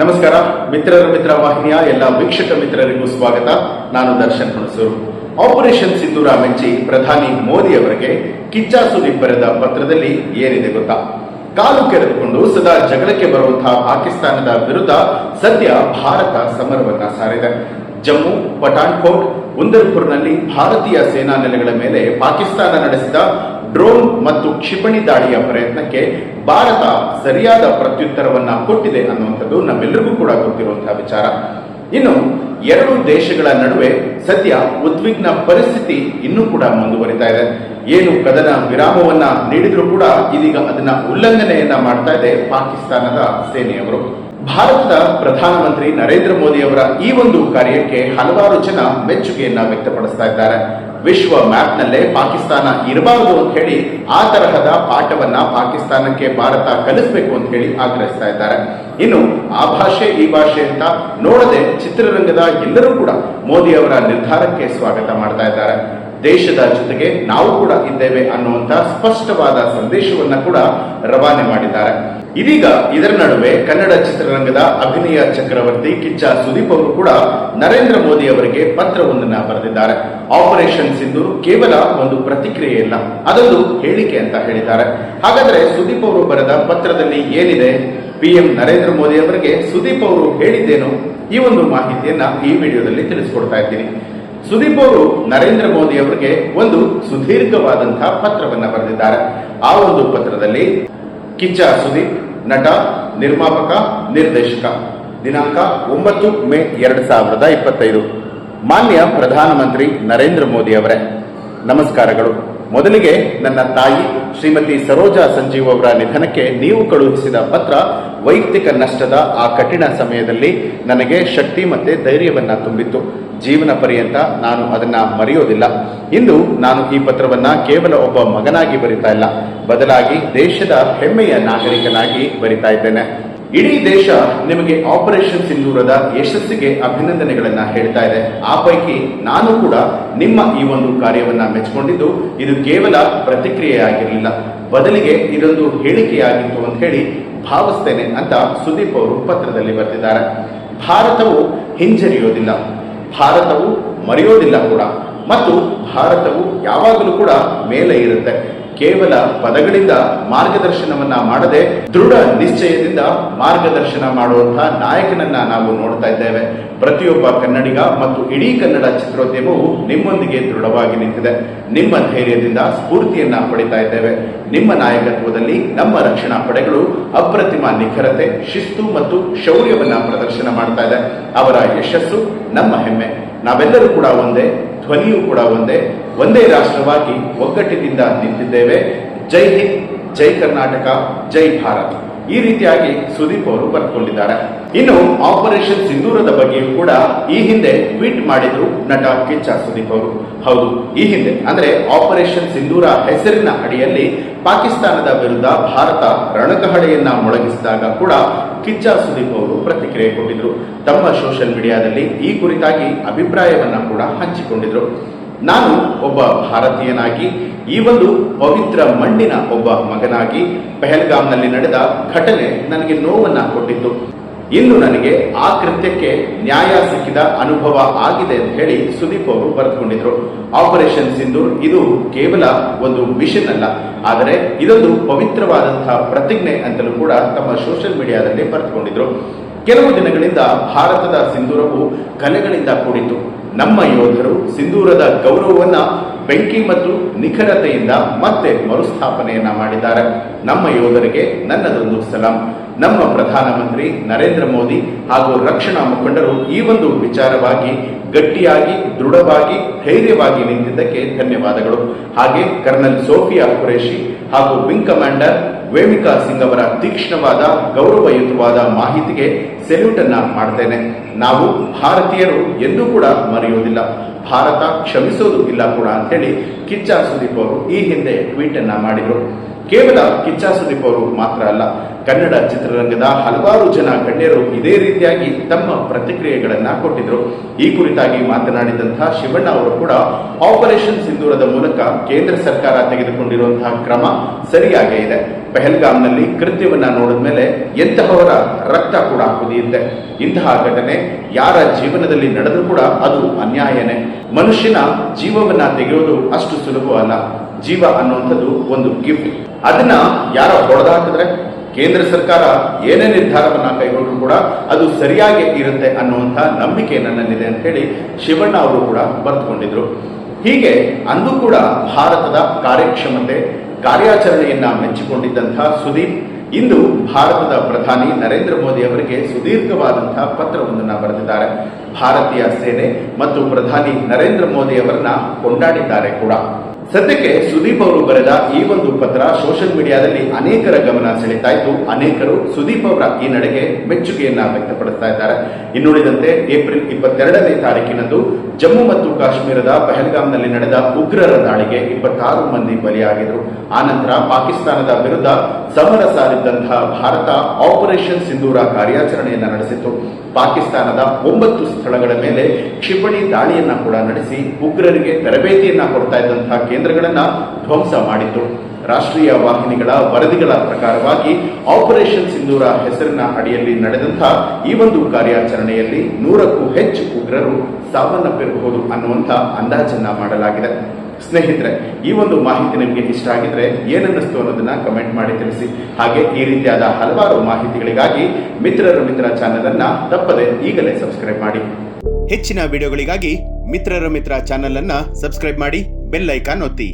ನಮಸ್ಕಾರ, ಮಿತ್ರರ ಮಿತ್ರ ವಾಹಿನಿಯ ಎಲ್ಲ ವೀಕ್ಷಕ ಮಿತ್ರರಿಗೂ ಸ್ವಾಗತ. ನಾನು ದರ್ಶನ್ ಹುಣಸೂರು. ಆಪರೇಷನ್ ಸಿಂಧೂರ ಮೆಚ್ಚಿ ಪ್ರಧಾನಿ ಮೋದಿ ಅವರಿಗೆ ಕಿಚ್ಚಾಸು ಬರೆದ ಪತ್ರದಲ್ಲಿ ಏನಿದೆ ಗೊತ್ತಾ? ಕಾಲು ಕೆರೆದುಕೊಂಡು ಸದಾ ಜಗಳಕ್ಕೆ ಬರುವಂತಹ ಪಾಕಿಸ್ತಾನದ ವಿರುದ್ಧ ಸದ್ಯ ಭಾರತ ಸಮರವನ್ನ ಸಾರಿದೆ. ಜಮ್ಮು, ಪಠಾಣ್ಕೋಟ್, ಉಂದರ್ಪುರ್ನಲ್ಲಿ ಭಾರತೀಯ ಸೇನಾ ನೆಲೆಗಳ ಮೇಲೆ ಪಾಕಿಸ್ತಾನ ನಡೆಸಿದ ಡ್ರೋನ್ ಮತ್ತು ಕ್ಷಿಪಣಿ ದಾಳಿಯ ಪ್ರಯತ್ನಕ್ಕೆ ಭಾರತ ಸರಿಯಾದ ಪ್ರತ್ಯುತ್ತರವನ್ನ ಕೊಟ್ಟಿದೆ ಅನ್ನುವಂಥದ್ದು ನಮ್ಮೆಲ್ಲರಿಗೂ ಕೂಡ ಗೊತ್ತಿರುವಂತಹ ವಿಚಾರ. ಇನ್ನು ಎರಡು ದೇಶಗಳ ನಡುವೆ ಸದ್ಯ ಉದ್ವಿಗ್ನ ಪರಿಸ್ಥಿತಿ ಇನ್ನೂ ಕೂಡ ಮುಂದುವರಿತಾ ಇದೆ. ಏನು ಕದನ ವಿರಾಮವನ್ನ ನೀಡಿದ್ರು ಕೂಡ ಇದೀಗ ಅದನ್ನ ಉಲ್ಲಂಘನೆಯನ್ನ ಮಾಡ್ತಾ ಇದೆ ಪಾಕಿಸ್ತಾನದ ಸೇನೆಯವರು. ಭಾರತದ ಪ್ರಧಾನಮಂತ್ರಿ ನರೇಂದ್ರ ಮೋದಿ ಅವರ ಈ ಒಂದು ಕಾರ್ಯಕ್ಕೆ ಹಲವಾರು ಜನ ಮೆಚ್ಚುಗೆಯನ್ನ ವ್ಯಕ್ತಪಡಿಸ್ತಾ ಇದ್ದಾರೆ. ವಿಶ್ವ ಮ್ಯಾಪ್ ನಲ್ಲೇ ಪಾಕಿಸ್ತಾನ ಇರಬಾರದು ಅಂತ ಹೇಳಿ ಆ ತರಹದ ಪಾಠವನ್ನ ಪಾಕಿಸ್ತಾನಕ್ಕೆ ಭಾರತ ಕಲಿಸಬೇಕು ಅಂತ ಹೇಳಿ ಆಗ್ರಹಿಸ್ತಾ ಇದ್ದಾರೆ. ಇನ್ನು ಆ ಭಾಷೆ ಈ ಭಾಷೆ ಅಂತ ನೋಡದೆ ಚಿತ್ರರಂಗದ ಎಲ್ಲರೂ ಕೂಡ ಮೋದಿ ಅವರ ನಿರ್ಧಾರಕ್ಕೆ ಸ್ವಾಗತ ಮಾಡ್ತಾ ಇದ್ದಾರೆ. ದೇಶದ ಜೊತೆಗೆ ನಾವು ಕೂಡ ಇದ್ದೇವೆ ಅನ್ನುವಂತ ಸ್ಪಷ್ಟವಾದ ಸಂದೇಶವನ್ನ ಕೂಡ ರವಾನೆ ಮಾಡಿದ್ದಾರೆ. ಇದೀಗ ಇದರ ನಡುವೆ ಕನ್ನಡ ಚಿತ್ರರಂಗದ ಅಭಿನಯ ಚಕ್ರವರ್ತಿ ಕಿಚ್ಚ ಸುದೀಪ್ ಅವರು ಕೂಡ ನರೇಂದ್ರ ಮೋದಿ ಅವರಿಗೆ ಪತ್ರವೊಂದನ್ನ ಬರೆದಿದ್ದಾರೆ. ಆಪರೇಷನ್ ಸಿಂಧು ಕೇವಲ ಒಂದು ಪ್ರತಿಕ್ರಿಯೆ ಇಲ್ಲ. ಅದೊಂದು ಹೇಳಿಕೆ ಅಂತ ಹೇಳಿದ್ದಾರೆ. ಹಾಗಾದ್ರೆ ಸುದೀಪ್ ಅವರು ಬರೆದ ಪತ್ರದಲ್ಲಿ ಏನಿದೆ? ಪಿಎಂ ನರೇಂದ್ರ ಮೋದಿ ಅವರಿಗೆ ಸುದೀಪ್ ಅವರು ಹೇಳಿದ್ದೇನು? ಈ ಒಂದು ಮಾಹಿತಿಯನ್ನ ಈ ವಿಡಿಯೋದಲ್ಲಿ ತಿಳಿಸ್ಕೊಡ್ತಾ ಇದ್ದೀನಿ. ಸುದೀಪ್ ಅವರು ನರೇಂದ್ರ ಮೋದಿ ಅವರಿಗೆ ಒಂದು ಸುದೀರ್ಘವಾದಂತಹ ಪತ್ರವನ್ನ ಬರೆದಿದ್ದಾರೆ. ಆ ಒಂದು ಪತ್ರದಲ್ಲಿ ಕಿಚ್ಚ ಸುದೀಪ್ ನಟ, ನಿರ್ಮಾಪಕ, ನಿರ್ದೇಶಕ. ದಿನಾಂಕ ಒಂಬತ್ತು ಮೇ ಎರಡು ಸಾವಿರದ ಇಪ್ಪತ್ತೈದು. ಮಾನ್ಯ ಪ್ರಧಾನಮಂತ್ರಿ ನರೇಂದ್ರ ಮೋದಿ ಅವರೇ, ನಮಸ್ಕಾರಗಳು. ಮೊದಲಿಗೆ ನನ್ನ ತಾಯಿ ಶ್ರೀಮತಿ ಸರೋಜಾ ಸಂಜೀವ್ ಅವರ ನಿಧನಕ್ಕೆ ನೀವು ಕಳುಹಿಸಿದ ಪತ್ರ ವೈಯಕ್ತಿಕ ನಷ್ಟದ ಆ ಕಠಿಣ ಸಮಯದಲ್ಲಿ ನನಗೆ ಶಕ್ತಿ ಮತ್ತು ಧೈರ್ಯವನ್ನು ತುಂಬಿತ್ತು. ಜೀವನ ಪರ್ಯಂತ ನಾನು ಅದನ್ನು ಮರೆಯೋದಿಲ್ಲ. ಇಂದು ನಾನು ಈ ಪತ್ರವನ್ನ ಕೇವಲ ಒಬ್ಬ ಮಗನಾಗಿ ಬರಿತಾ ಇಲ್ಲ. ಬದಲಾಗಿ ದೇಶದ ಹೆಮ್ಮೆಯ ನಾಗರಿಕನಾಗಿ ಬರಿತಾ ಇದ್ದೇನೆ. ಇಡೀ ದೇಶ ನಿಮಗೆ ಆಪರೇಷನ್ ಸಿಂಧೂರದ ಯಶಸ್ಸಿಗೆ ಅಭಿನಂದನೆಗಳನ್ನ ಹೇಳ್ತಾ ಇದೆ. ಆ ಪೈಕಿ ನಾನು ಕೂಡ ನಿಮ್ಮ ಈ ಒಂದು ಕಾರ್ಯವನ್ನ ಮೆಚ್ಚಿಕೊಂಡಿದ್ದು ಇದು ಕೇವಲ ಪ್ರತಿಕ್ರಿಯೆಯಾಗಿರಲಿಲ್ಲ. ಬದಲಿಗೆ ಇದೊಂದು ಹೇಳಿಕೆಯಾಗಿತ್ತು ಅಂತ ಹೇಳಿ ಭಾವಿಸ್ತೇನೆ ಅಂತ ಸುದೀಪ್ ಅವರು ಪತ್ರದಲ್ಲಿ ಬರೆದಿದ್ದಾರೆ ಭಾರತವು ಹಿಂಜರಿಯೋದಿಲ್ಲ. ಭಾರತವು ಮರೆಯೋದಿಲ್ಲ ಕೂಡ. ಮತ್ತು ಭಾರತವು ಯಾವಾಗಲೂ ಕೂಡ ಮೇಲೆ ಇರುತ್ತೆ. ಕೇವಲ ಪದಗಳಿಂದ ಮಾರ್ಗದರ್ಶನವನ್ನ ಮಾಡದೆ ದೃಢ ನಿಶ್ಚಯದಿಂದ ಮಾರ್ಗದರ್ಶನ ಮಾಡುವಂತಹ ನಾಯಕನನ್ನ ನಾವು ನೋಡ್ತಾ ಇದ್ದೇವೆ. ಪ್ರತಿಯೊಬ್ಬ ಕನ್ನಡಿಗ ಮತ್ತು ಇಡೀ ಕನ್ನಡ ಚಿತ್ರೋದ್ಯಮವು ನಿಮ್ಮೊಂದಿಗೆ ದೃಢವಾಗಿ ನಿಂತಿದೆ. ನಿಮ್ಮ ಧೈರ್ಯದಿಂದ ಸ್ಫೂರ್ತಿಯನ್ನ ಪಡಿತಾ ಇದ್ದೇವೆ. ನಿಮ್ಮ ನಾಯಕತ್ವದಲ್ಲಿ ನಮ್ಮ ರಕ್ಷಣಾ ಪಡೆಗಳು ಅಪ್ರತಿಮ ನಿಖರತೆ, ಶಿಸ್ತು ಮತ್ತು ಶೌರ್ಯವನ್ನ ಪ್ರದರ್ಶನ ಮಾಡ್ತಾ ಇದೆ. ಅವರ ಯಶಸ್ಸು ನಮ್ಮ ಹೆಮ್ಮೆ. ನಾವೆಲ್ಲರೂ ಕೂಡ ಒಂದೇ ಧ್ವನಿಯೂ ಕೂಡ ಒಂದೇ ಒಂದೇ ರಾಷ್ಟ್ರವಾಗಿ ಒಗ್ಗಟ್ಟಿನಿಂದ ನಿಂತಿದ್ದೇವೆ. ಜೈ ಹಿಂದ್ ಜೈ ಕರ್ನಾಟಕ ಜೈ ಭಾರತ್. ಈ ರೀತಿಯಾಗಿ ಸುದೀಪ್ ಅವರು ಬರೆದುಕೊಂಡಿದ್ದಾರೆ. ಇನ್ನು ಆಪರೇಷನ್ ಸಿಂಧೂರದ ಬಗ್ಗೆಯೂ ಕೂಡ ಈ ಹಿಂದೆ ಟ್ವೀಟ್ ಮಾಡಿದ್ರು ನಟ ಕಿಚ್ಚ ಸುದೀಪ್ ಅವರು. ಹೌದು, ಈ ಹಿಂದೆ, ಅಂದ್ರೆ ಆಪರೇಷನ್ ಸಿಂಧೂರ ಹೆಸರಿನ ಅಡಿಯಲ್ಲಿ ಪಾಕಿಸ್ತಾನದ ವಿರುದ್ಧ ಭಾರತ ರಣಕಹಳೆಯನ್ನ ಮೊಳಗಿಸಿದಾಗ ಕೂಡ ಕಿಚ್ಚ ಸುದೀಪ್ ಅವರು ಪ್ರತಿಕ್ರಿಯೆ ಕೊಟ್ಟಿದ್ರು. ತಮ್ಮ ಸೋಷಿಯಲ್ ಮೀಡಿಯಾದಲ್ಲಿ ಈ ಕುರಿತಾಗಿ ಅಭಿಪ್ರಾಯವನ್ನ ಕೂಡ ಹಂಚಿಕೊಂಡಿದ್ರು. ನಾನು ಒಬ್ಬ ಭಾರತೀಯನಾಗಿ, ಈ ಒಂದು ಪವಿತ್ರ ಮಣ್ಣಿನ ಒಬ್ಬ ಮಗನಾಗಿ ಪೆಹಲ್ಗಾಮ್ನಲ್ಲಿ ನಡೆದ ಘಟನೆ ನನಗೆ ನೋವನ್ನ ಕೊಟ್ಟಿತ್ತು. ಇನ್ನು ನನಗೆ ಆ ಕೃತ್ಯಕ್ಕೆ ನ್ಯಾಯ ಸಿಕ್ಕಿದ ಅನುಭವ ಆಗಿದೆ ಅಂತ ಹೇಳಿ ಸುದೀಪ್ ಅವರು ಬರೆದುಕೊಂಡಿದ್ರು. ಆಪರೇಷನ್ ಸಿಂಧೂರ್ ಇದು ಕೇವಲ ಒಂದು ಮಿಷನ್ ಅಲ್ಲ, ಆದರೆ ಇದೊಂದು ಪವಿತ್ರವಾದಂತಹ ಪ್ರತಿಜ್ಞೆ ಅಂತಲೂ ಕೂಡ ತಮ್ಮ ಸೋಷಿಯಲ್ ಮೀಡಿಯಾದಲ್ಲಿ ಬರೆದುಕೊಂಡಿದ್ರು. ಕೆಲವು ದಿನಗಳಿಂದ ಭಾರತದ ಸಿಂಧೂರವು ಕಲೆಗಳಿಂದ ಕೂಡಿತು ನಮ್ಮ ಯೋಧರು ಸಿಂಧೂರದ ಗೌರವವನ್ನ ಬೆಂಕಿ ಮತ್ತು ನಿಖರತೆಯಿಂದ ಮತ್ತೆ ಮರುಸ್ಥಾಪನೆಯನ್ನ ಮಾಡಿದ್ದಾರೆ. ನಮ್ಮ ಯೋಧರಿಗೆ ನನ್ನದೊಂದು ಸಲಾಂ. ನಮ್ಮ ಪ್ರಧಾನಮಂತ್ರಿ ನರೇಂದ್ರ ಮೋದಿ ಹಾಗೂ ರಕ್ಷಣಾ ಮುಖಂಡರು ಈ ಒಂದು ವಿಚಾರವಾಗಿ ಗಟ್ಟಿಯಾಗಿ, ದೃಢವಾಗಿ, ಧೈರ್ಯವಾಗಿ ನಿಂತಿದ್ದಕ್ಕೆ ಧನ್ಯವಾದಗಳು. ಹಾಗೆ ಕರ್ನಲ್ ಸೋಫಿಯಾ ಖುರೇಶಿ ಹಾಗೂ ವಿಂಗ್ ಕಮಾಂಡರ್ ವೇಮಿಕಾ ಸಿಂಗ್ ಅವರ ತೀಕ್ಷ್ಣವಾದ, ಗೌರವಯುತವಾದ ಮಾಹಿತಿಗೆ ಸೆಲ್ಯೂಟ್ ಅನ್ನ ಮಾಡ್ತೇನೆ. ನಾವು ಭಾರತೀಯರು ಎಂದೂ ಕೂಡ ಮರೆಯುವುದಿಲ್ಲ. ಭಾರತ ಕ್ಷಮಿಸೋದು ಇಲ್ಲ ಕೂಡ ಅಂತ ಹೇಳಿ ಕಿಚ್ಚ ಸುದೀಪ್ ಅವರು ಈ ಹಿಂದೆ ಟ್ವೀಟ್ ಅನ್ನ ಮಾಡಿದರು. ಕೇವಲ ಕಿಚ್ಚ ಸುದೀಪ್ ಅವರು ಮಾತ್ರ ಅಲ್ಲ, ಕನ್ನಡ ಚಿತ್ರರಂಗದ ಹಲವಾರು ಜನ ಗಣ್ಯರು ಇದೇ ರೀತಿಯಾಗಿ ತಮ್ಮ ಪ್ರತಿಕ್ರಿಯೆಗಳನ್ನ ಕೊಟ್ಟಿದ್ರು. ಈ ಕುರಿತಾಗಿ ಮಾತನಾಡಿದಂತಹ ಶಿವಣ್ಣ ಅವರು ಕೂಡ ಆಪರೇಷನ್ ಸಿಂಧೂರದ ಮೂಲಕ ಕೇಂದ್ರ ಸರ್ಕಾರ ತೆಗೆದುಕೊಂಡಿರುವಂತಹ ಕ್ರಮ ಸರಿಯಾಗೇ ಇದೆ. ಪೆಹಲ್ಗಾಮ್ನಲ್ಲಿ ಕೃತ್ಯವನ್ನು ನೋಡಿದ ಮೇಲೆ ಎಂತಹವರ ರಕ್ತ ಕೂಡ ಕುದಿಯುತ್ತೆ. ಇಂತಹ ಘಟನೆ ಯಾರ ಜೀವನದಲ್ಲಿ ನಡೆದರೂ ಕೂಡ ಅದು ಅನ್ಯಾಯನೇ. ಮನುಷ್ಯನ ಜೀವವನ್ನ ತೆಗೆಯೋದು ಅಷ್ಟು ಸುಲಭವಲ್ಲ. ಜೀವ ಅನ್ನುವಂಥದ್ದು ಒಂದು ಗಿಫ್ಟ್ ಅದನ್ನ ಯಾರ ಹೊಡೆದಾಕಿದ್ರೆ ಕೇಂದ್ರ ಸರ್ಕಾರ ಏನೇ ನಿರ್ಧಾರವನ್ನ ಕೈಗೊಂಡ್ರು ಕೂಡ ಅದು ಸರಿಯಾಗಿ ಇರುತ್ತೆ ಅನ್ನುವಂಥ ನಂಬಿಕೆ ನನ್ನಲ್ಲಿದೆ ಅಂತ ಹೇಳಿ ಶಿವಣ್ಣ ಅವರು ಕೂಡ ಬರೆದುಕೊಂಡಿದ್ರು. ಹೀಗೆ ಅಂದು ಕೂಡ ಭಾರತದ ಕಾರ್ಯಕ್ಷಮತೆ, ಕಾರ್ಯಾಚರಣೆಯನ್ನ ಮೆಚ್ಚಿಕೊಂಡಿದ್ದಂಥ ಸುದೀಪ್, ಇಂದು ಭಾರತದ ಪ್ರಧಾನಿ ನರೇಂದ್ರ ಮೋದಿ ಅವರಿಗೆ ಸುದೀರ್ಘವಾದಂತಹ ಪತ್ರವೊಂದನ್ನು ಬರೆದಿದ್ದಾರೆ. ಭಾರತೀಯ ಸೇನೆ ಮತ್ತು ಪ್ರಧಾನಿ ನರೇಂದ್ರ ಮೋದಿ ಅವರನ್ನ ಕೊಂಡಾಡಿದ್ದಾರೆ ಕೂಡ. ಸದ್ಯಕ್ಕೆ ಸುದೀಪ್ ಅವರು ಬರೆದ ಈ ಒಂದು ಪತ್ರ ಸೋಷಿಯಲ್ ಮೀಡಿಯಾದಲ್ಲಿ ಅನೇಕರ ಗಮನ ಸೆಳೀತಾ ಇದ್ದು ಅನೇಕರು ಸುದೀಪ್ ಅವರ ಈ ನಡೆಗೆ ಮೆಚ್ಚುಗೆಯನ್ನ ವ್ಯಕ್ತಪಡಿಸ್ತಾ ಇದ್ದಾರೆ. ಇನ್ನುಳಿದಂತೆ ಏಪ್ರಿಲ್ ಇಪ್ಪತ್ತೆರಡನೇ ತಾರೀಕಿನಂದು ಜಮ್ಮು ಮತ್ತು ಕಾಶ್ಮೀರದ ಪಹಲ್ಗಾಮ್ನಲ್ಲಿ ನಡೆದ ಉಗ್ರರ ದಾಳಿಗೆ ಇಪ್ಪತ್ತಾರು ಮಂದಿ ಬಲಿಯಾಗಿದ್ರು. ಆನಂತರ ಪಾಕಿಸ್ತಾನದ ವಿರುದ್ಧ ಸಮರ ಸಾರಿದ್ದಂತಹ ಭಾರತ ಆಪರೇಷನ್ ಸಿಂಧೂರ ಕಾರ್ಯಾಚರಣೆಯನ್ನು ನಡೆಸಿತ್ತು. ಪಾಕಿಸ್ತಾನದ ಒಂಬತ್ತು ಸ್ಥಳಗಳ ಮೇಲೆ ಕ್ಷಿಪಣಿ ದಾಳಿಯನ್ನ ಕೂಡ ನಡೆಸಿ ಉಗ್ರರಿಗೆ ತರಬೇತಿಯನ್ನ ಕೊಡ್ತಾ ಇದ್ದಂತಹ ಕೇಂದ್ರಗಳನ್ನ ಧ್ವಂಸ ಮಾಡಿತು ರಾಷ್ಟ್ರೀಯ ವಾಹಿನಿಗಳ ವರದಿಗಳ ಪ್ರಕಾರವಾಗಿ ಆಪರೇಷನ್ ಸಿಂಧೂರ ಹೆಸರಿನ ಅಡಿಯಲ್ಲಿ ನಡೆದಂತಹ ಈ ಒಂದು ಕಾರ್ಯಾಚರಣೆಯಲ್ಲಿ ನೂರಕ್ಕೂ ಹೆಚ್ಚು ಉಗ್ರರು ಸಾವನ್ನಪ್ಪಿರಬಹುದು ಅನ್ನುವಂಥ ಅಂದಾಜನ್ನ ಮಾಡಲಾಗಿದೆ. ಸ್ನೇಹಿತರೆ, ಈ ಒಂದು ಮಾಹಿತಿ ನಿಮಗೆ ಇಷ್ಟ ಆಗಿದ್ರೆ ಏನನ್ನಿಸ್ತು ಅನ್ನೋದನ್ನ ಕಮೆಂಟ್ ಮಾಡಿ ತಿಳಿಸಿ. ಹಾಗೆ ಈ ರೀತಿಯಾದ ಹಲವಾರು ಮಾಹಿತಿಗಳಿಗಾಗಿ ಮಿತ್ರರ ಮಿತ್ರ ಚಾನೆಲ್ ಅನ್ನ ತಪ್ಪದೆ ಈಗಲೇ ಸಬ್ಸ್ಕ್ರೈಬ್ ಮಾಡಿ. ಹೆಚ್ಚಿನ ವಿಡಿಯೋಗಳಿಗಾಗಿ ಮಿತ್ರರ ಮಿತ್ರ ಚಾನೆಲ್ ಅನ್ನ ಸಬ್ಸ್ಕ್ರೈಬ್ ಮಾಡಿ, ಬೆಲ್ ಐಕಾನ್ ಒತ್ತಿ.